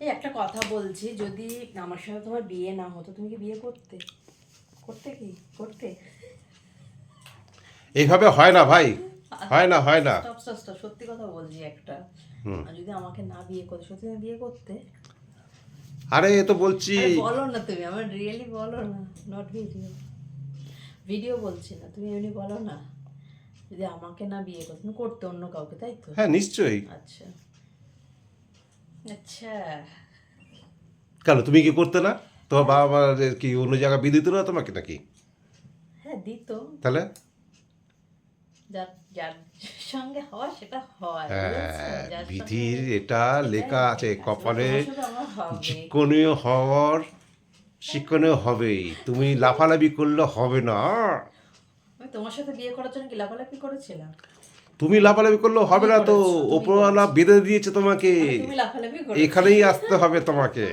এই একটা কথা বলছি যদি আমার সাথে তোমার বিয়ে না হতো তুমি কি বিয়ে করতে? করতে কি? করতে? এইভাবে হয় না ভাই হয় না হয় না। স্টপ স্টপ স্টপ সত্যি কথা বলছি একটা। আর যদি আমাকে না বিয়ে করতে সত্যি তুমি বিয়ে করতে? আরে এ তো বলছি। বলো না তুমি আমার রিয়েলি বলো না নট ভিডিও ভিডিও বলছি না তুমি এমনি বলো না। যদি আমাকে না বিয়ে করতে করতে অন্য কাউকে তাই তো? হ্যাঁ নিশ্চয়ই। আচ্ছা। আচ্ছা। কেন তুমি কি করতে না? তোমার বাবা মা কি অন্য জায়গায় বিয়ে দিত না তোমাকে নাকি? হ্যাঁ দিত। তাহলে? সঙ্গে হওয়া সেটা হয় হ্যাঁ বিধির এটা লেখা আছে কপালে। চিকনীয় হওয়ার শিক্ষণীয় হবেই। তুমি লাফালাফি করলে হবে না। তোমার সাথে বিয়ে করার জন্য কি লাফালাফি করেছিলাম? তুমি লাফালাফি করলে হবে না তো ওপরওয়ালা বেঁধে দিয়েছে তোমাকে। এখানেই আসতে হবে তোমাকে।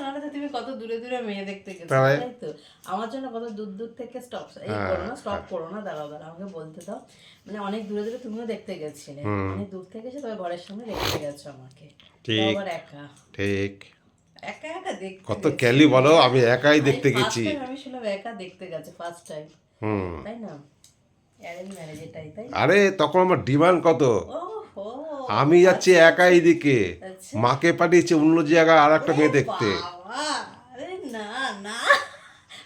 নাহলে তো তুমি কত দূরে দূরে মেয়ে দেখতে গেছো তাই? তাই তো? আমার জন্য কত দূর দূর থেকে স্টপ এই করো না স্টপ করো না দাঁড়াও দাঁড়াও আমাকে বলতে দাও। মানে অনেক দূরে দূরে তুমিও দেখতে গেছিলে। অনেক দূর থেকে এসে তবে ঘরের সামনে দেখতে গেছো আমাকে। ঠিক। একা। ঠিক। একা একা দেখতে কত। ক্যালি বলো আমি একাই দেখতে গেছি। আমি শুনলাম একা দেখতে গেছে ফার্স্ট টাইম হুম। তাই না অ্যারেঞ্জ ম্যারেজ এটাই তাই আরে তখন আমার ডিমান্ড কত? আমি যাচ্ছি একা এইদিকে। আচ্ছা। মাকে পাঠিয়েছে অন্য জায়গায় আর একটা মেয়ে দেখতে।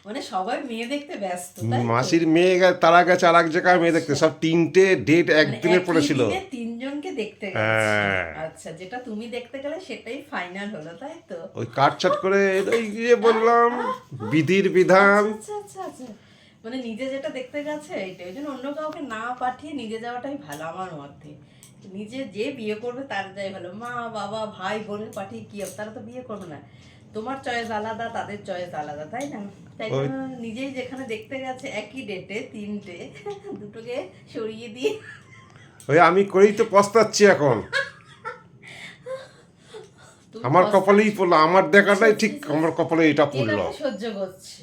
মানে সবাই মেয়ে দেখতে ব্যস্ত মাসির মেয়ে তারা গেছে আর এক জায়গায় মেয়ে দেখতে। সব তিনটে ডেট মানে একদিনে পড়েছিল। তিনজনকে দেখতে হ্যাঁ। আচ্ছা যেটা তুমি দেখতে গেলে সেটাই ফাইনাল হলো তাই তো? ওই কাটছাট করে এই গিয়ে বললাম বিধির বিধান। আচ্ছা আচ্ছা আচ্ছা। মানে নিজে যেটা দেখতে গেছে এইটা ওই জন্য অন্য কাউকে না পাঠিয়ে নিজে যাওয়াটাই ভালো আমার মতে। নিজে যে বিয়ে করবে তার যাই ভালো। মা বাবা ভাই বোন পাঠিয়ে কি হবে? তারা তো বিয়ে করবে না। তোমার চয়েস আলাদা তাদের চয়েস আলাদা তাই না? তাই নিজেই যেখানে দেখতে গেছে একই ডেটে তিনটে দুটোকে সরিয়ে দিয়ে। ওই আমি করেই তো পস্তাচ্ছি এখন। আমার কপালেই পড়ল আমার দেখাটাই ঠিক আমার কপালে এটা পড়ল। সহ্য করছে।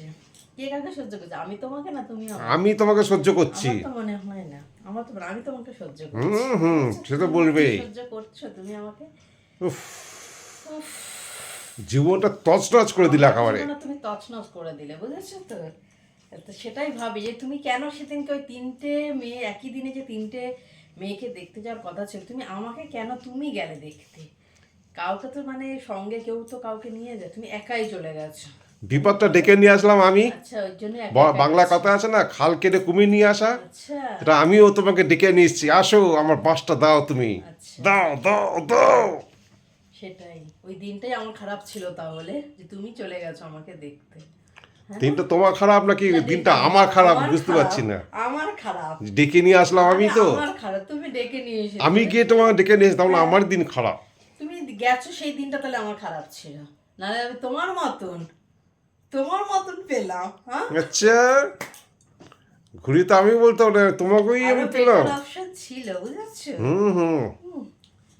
কে কাকে সহ্য করছে? আমি তোমাকে না তুমি আমি তোমাকে সহ্য করছি। আমার তো মনে হয় না। আমার তো আমি তোমাকে সহ্য করছি। হুম হুম সে তো তুমি সহ্য করছ তুমি আমাকে? উফ, জীবনটা তছনছ করে দিলে একেবারে। তুমি তছনছ করে দিলে বুঝেছ তো? তো সেটাই ভাবি যে তুমি কেন সেদিনকে ওই তিনটে মেয়ে একই দিনে যে তিনটে মেয়েকে দেখতে যাওয়ার কথা ছিল তুমি আমাকে কেন তুমি গেলে দেখতে? কাউকে তো মানে সঙ্গে কেউ তো কাউকে নিয়ে যায় তুমি একাই চলে গেছো। বিপদটা ডেকে নিয়ে আসলাম আমি। আচ্ছা বাংলা কথা আছে না খাল কেটে কুমির নিয়ে আসা। আচ্ছা। এটা আমিও তোমাকে ডেকে নিয়ে এসেছি। আসো আমার বাসটা দাও তুমি। আচ্ছা। দাও দাও দাও। সেটাই। ওই দিনটাই আমার খারাপ ছিল তাহলে যে তুমি চলে গেছো আমাকে দেখতে। দিনটা তোমার খারাপ নাকি? দিনটা আমার খারাপ বুঝতে পারছি না। আমার খারাপ। ডেকে নিয়ে আসলাম আমি তো। আমার খারাপ তুমি ডেকে নিয়ে এসে আমি গিয়ে তোমাকে ডেকে নিয়ে এসেছি তাহলে আমার দিন খারাপ। তুমি গেছো সেই দিনটা তাহলে আমার খারাপ ছিল। নাহলে আমি তোমার মতন। তোমার মতন পেলাম হ্যাঁ? আচ্ছা ঘুরি তো আমি বলতাম না তোমাকেই আমি পেলাম। অপশন ছিল বুঝেছ? হুম হুম।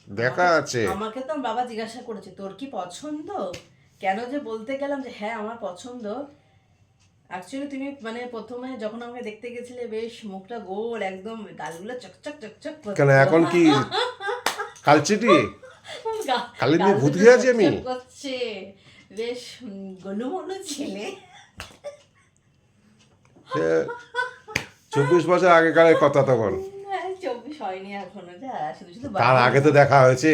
দেখা আছে। আমাকে তো বাবা জিজ্ঞাসা করেছে তোর কি পছন্দ? কেন যে বলতে গেলাম যে হ্যাঁ আমার পছন্দ। অ্যাকচুয়ালি তুমি মানে প্রথমে যখন আমাকে দেখতে গেছিলে বেশ মুখটা গোল একদম গালগুলো চকচক চকচক কেন এখন কি? কালচিটি? কালি ভূত আছি আমি? করছে। বেশ গলুমলু ছেলে। চব্বিশ বছর আগেকারের কথা তখন। হ্যাঁ, চব্বিশ হয়নি এখনও শুধু শুধু তার আগে তো দেখা হয়েছে।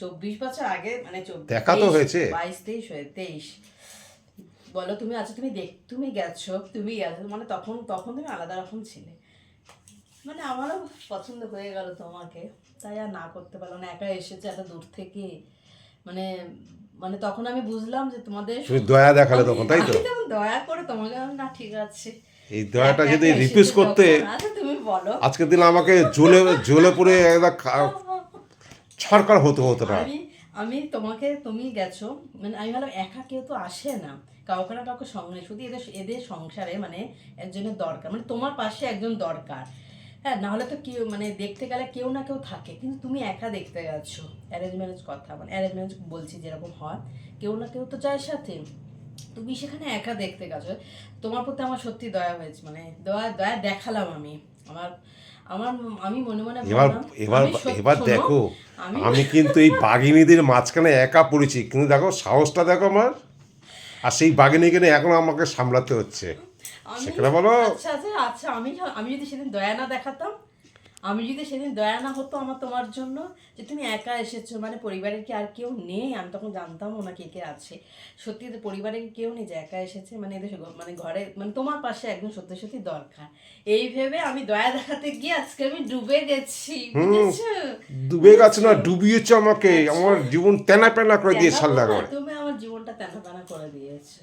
চব্বিশ বছর আগে মানে দেখা তো হয়েছে। বাইশ তেইশ হয়ে তেইশ। বলো তুমি আচ্ছা তুমি দেখ তুমি গেছো তুমি গেছো মানে তখন তখন তুমি আলাদা রকম ছিলে। মানে আমারও পছন্দ হয়ে গেল তোমাকে তাই আর না করতে পারলাম না একা এসেছে এত দূর থেকে। মানে মানে তখন আমি বুঝলাম যে তোমাদের তুমি দয়া দেখালে তখন তাই তো? আমি তখন দয়া করে তোমাকে বললাম, না ঠিক আছে। এই দয়াটা যদি এসেছে করতে তুমি বলো। আজকের দিন আমাকে জ্বলে জ্বলে পড়ে একদম ছাড়কার হতে হতো না। আমি আমি তোমাকে তুমি গেছো মানে আমি ভাবলাম একা কেউ তো আসে না। কাউকে না কাউকে সঙ্গে শুধু এদের এদের সংসারে মানে একজনের দরকার মানে তোমার পাশে একজন দরকার। হ্যাঁ নাহলে তো কেউ মানে দেখতে গেলে কেউ না কেউ থাকে কিন্তু তুমি একা দেখতে গেছো। অ্যারেঞ্জ ম্যারেজ কথা মানে অ্যারেঞ্জ ম্যারেজ বলছি যেরকম হয়। কেউ না কেউ তো যায় সাথে। তুমি সেখানে একা দেখতে গেছো। তোমার প্রতি আমার সত্যি দয়া হয়েছে মানে দয়া দয়া দেখালাম আমি। আমার আমার আমি মনে মনে এবার এবার এবার দেখো আমি কিন্তু এই বাঘিনীদের মাঝখানে একা পড়েছি। কিন্তু দেখো সাহসটা দেখো আমার। আর সেই বাঘিনী কিনে এখন আমাকে সামলাতে হচ্ছে। সেখানে বলো। আচ্ছা আচ্ছা আচ্ছা আমি আমি যদি সেদিন দয়া না দেখাতাম আমি যদি সেদিন দয়া না হতো আমার তোমার জন্য যে তুমি একা এসেছ মানে পরিবারের কি আর কেউ নেই? আমি তখন জানতামও না কে কে আছে। সত্যি তো পরিবারে কি কেউ নেই যে একা এসেছে মানে এদের মানে ঘরে মানে তোমার পাশে একদম সত্যি সত্যি দরকার। এই ভেবে আমি দয়া দেখাতে গিয়ে আজকে আমি ডুবে গেছি ডুবে গেছে না ডুবিয়েছে আমাকে আমার জীবন তেনা পেনা করে দিয়ে তেনা সাল্লা করে তুমি আমার জীবনটা তেনা তেনা করে দিয়েছে।